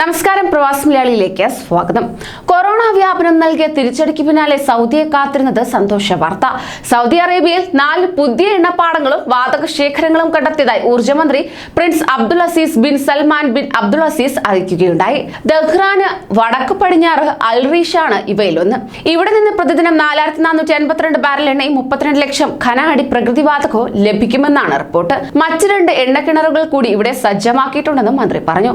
നമസ്കാരം പ്രവാസ് മലയാളിയിലേക്ക് സ്വാഗതം. കൊറോണ വ്യാപനം നൽകിയ തിരിച്ചടിക്ക് പിന്നാലെ സൗദിയെ കാത്തിരുന്നത് സന്തോഷ വാർത്ത. സൗദി അറേബ്യയിൽ നാല് പുതിയ എണ്ണപ്പാടങ്ങളും വാതക ശേഖരങ്ങളും കണ്ടെത്തിയതായി ഊർജമന്ത്രി Prince Abdul Aziz bin Salman bin Abdul Aziz അറിയിക്കുകയുണ്ടായി. ദഹ്റാന് വടക്ക് പടിഞ്ഞാറ് അൽറീഷാണ് ഇവയിലൊന്ന്. ഇവിടെ നിന്ന് പ്രതിദിനം നാലായിരത്തി നാനൂറ്റി അൻപത്തിരണ്ട് ബാരൽ എണ്ണയും മുപ്പത്തിരണ്ട് ലക്ഷം ഖന അടി പ്രകൃതിവാതകവും ലഭിക്കുമെന്നാണ് റിപ്പോർട്ട്. മറ്റു രണ്ട് എണ്ണക്കിണറുകൾ കൂടി ഇവിടെ സജ്ജമാക്കിയിട്ടുണ്ടെന്നും മന്ത്രി പറഞ്ഞു.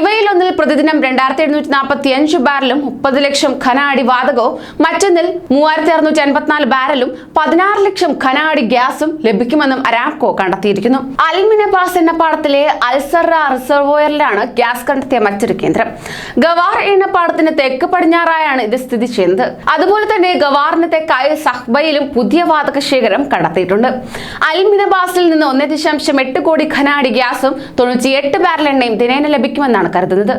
ഇവയിലൊന്നിൽ പ്രതിദിനം രണ്ടായിരത്തി എഴുന്നൂറ്റി നാൽപ്പത്തി അഞ്ച് ബാരലും മുപ്പത് ലക്ഷം ഖന അടി വാതകവും മറ്റൊന്നിൽ മൂവായിരത്തി അറുന്നൂറ്റി അൻപത്തിനാല് ബാരലും പതിനാറ് ലക്ഷം ഖന അടി ഗ്യാസും ലഭിക്കുമെന്നും അരാംകോ കണ്ടെത്തിയിരിക്കുന്നു. അൽമിനബാസ് എണ്ണപ്പാടത്തിലെ അൽസറ റിസർവോയറിലാണ് ഗ്യാസ് കണ്ടെത്തിയ മറ്റൊരു കേന്ദ്രം. ഗവാർ എണ്ണപ്പാടത്തിന് തെക്ക് പടിഞ്ഞാറായാണ് ഇത് സ്ഥിതി ചെയ്യുന്നത്. അതുപോലെ തന്നെ ഗവാറിന് തെക്കായി സഹ്ബയിലും പുതിയ വാതക ശേഖരം കണ്ടെത്തിയിട്ടുണ്ട്. അൽമിനബാസിൽ നിന്ന് ഒന്നേ ദശാംശം എട്ട് കോടി ഖനാടി ഗ്യാസും തൊണ്ണൂറ്റിയെട്ട് ബാരൽ എണ്ണയും ദിനേന ലഭിക്കുമെന്നാണ് കരുതുന്നത്.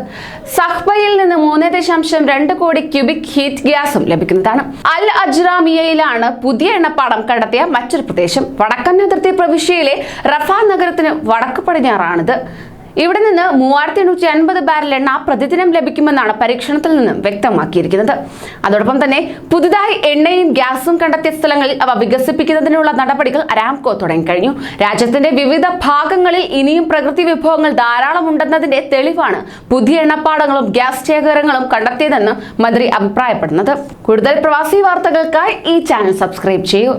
സഹ്ബയിൽ നിന്ന് മൂന്ന് ദശാംശം രണ്ട് കോടി ക്യൂബിക് ഹീറ്റ് ഗ്യാസും ലഭിക്കുന്നതാണ്. അൽ അജ്റാമിയയിലാണ് പുതിയ എണ്ണപ്പാടം കണ്ടെത്തിയ മറ്റൊരു പ്രദേശം. വടക്കൻ അതിർത്തി പ്രവിശ്യയിലെ റഫാ നഗരത്തിന് വടക്ക് പടിഞ്ഞാറാണിത്. ഇവിടെ നിന്ന് മൂവായിരത്തി എണ്ണൂറ്റി അൻപത് ബാരൽ എണ്ണ പ്രതിദിനം ലഭിക്കുമെന്നാണ് പരീക്ഷണത്തിൽ നിന്നും വ്യക്തമാക്കിയിരിക്കുന്നത്. അതോടൊപ്പം തന്നെ പുതുതായി എണ്ണയും ഗ്യാസും കണ്ടെത്തിയ സ്ഥലങ്ങളിൽ അവ വികസിപ്പിക്കുന്നതിനുള്ള നടപടികൾ അരാംകോ തുടങ്ങിക്കഴിഞ്ഞു രാജ്യത്തിന്റെ വിവിധ ഭാഗങ്ങളിൽ ഇനിയും പ്രകൃതി വിഭവങ്ങൾ ധാരാളം ഉണ്ടെന്നതിന്റെ തെളിവാണ് പുതിയ എണ്ണപ്പാടങ്ങളും ഗ്യാസ് ശേഖരങ്ങളും കണ്ടെത്തിയതെന്ന് മന്ത്രി അഭിപ്രായപ്പെടുന്നത്. കൂടുതൽ പ്രവാസി വാർത്തകൾക്കായി ഈ ചാനൽ സബ്സ്ക്രൈബ് ചെയ്യൂ.